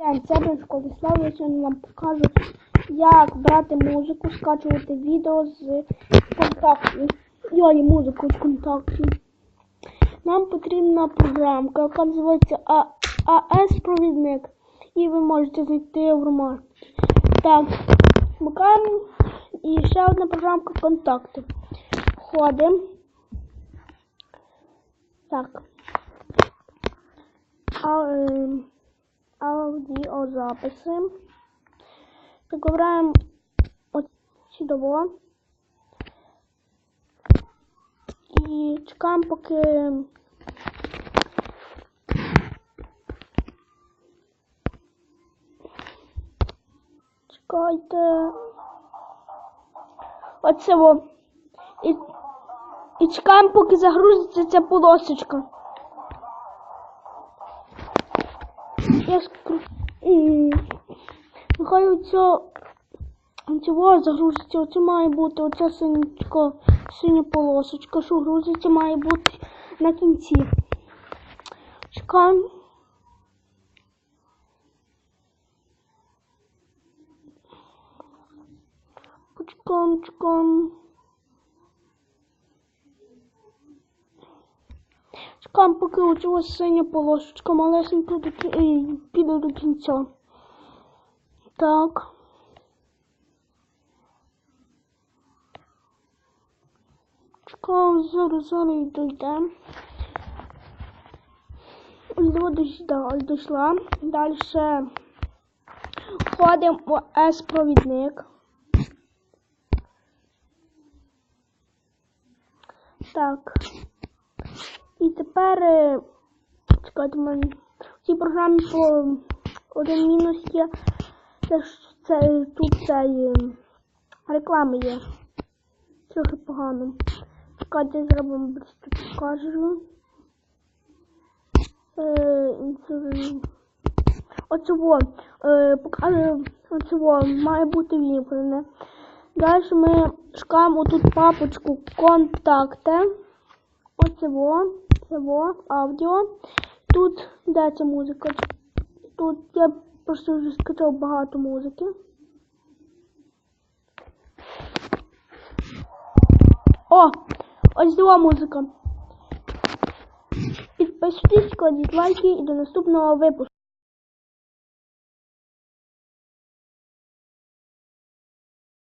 День, це Ben Школислав, я сьогодні вам покажу, як брати музику, скачувати відео з контактів. Йой, музику з контактів. Нам потрібна програмка, яка називається АС-провідник. І ви можете знайти в ромашці. Так, вмикаємо. І ще одна програмка контакти. Входимо. Так. А, ем, аудіозаписи. Вибираємо чудово. І чекаємо, поки чекайте. Оце во. І, і чекаємо, поки загрузиться ця полосочка. М, Нехай оця цього загрузиться, оце має бути оця синячка, синя полосочка, що грузиться, має бути на кінці. Чекаємо. Почекаємо, чекаємо. Чекаємо, поки оця синя полосочка малесенька до е, піде до кінця. Так. Чекаємо, зараз, зараз дійде. Ось дійшла. Далі входимо у S-провідник. Так. І тепер е, чекайте в мене. В цій програмі по один мінус є. Це ж це тут цей е, реклами є. Трохи погано. Чекайте, зробимо тут покажу. Е. Оцього, е, покажу, оцього має бути вімкнене. Далі ми шукаємо тут папочку контакти. Оцево, цево, аудіо. Тут де ця музика? Тут я просто вже скачав багато музики. О! Ось ця музика. Підписуйтесь, кладіть лайки і до наступного випуску.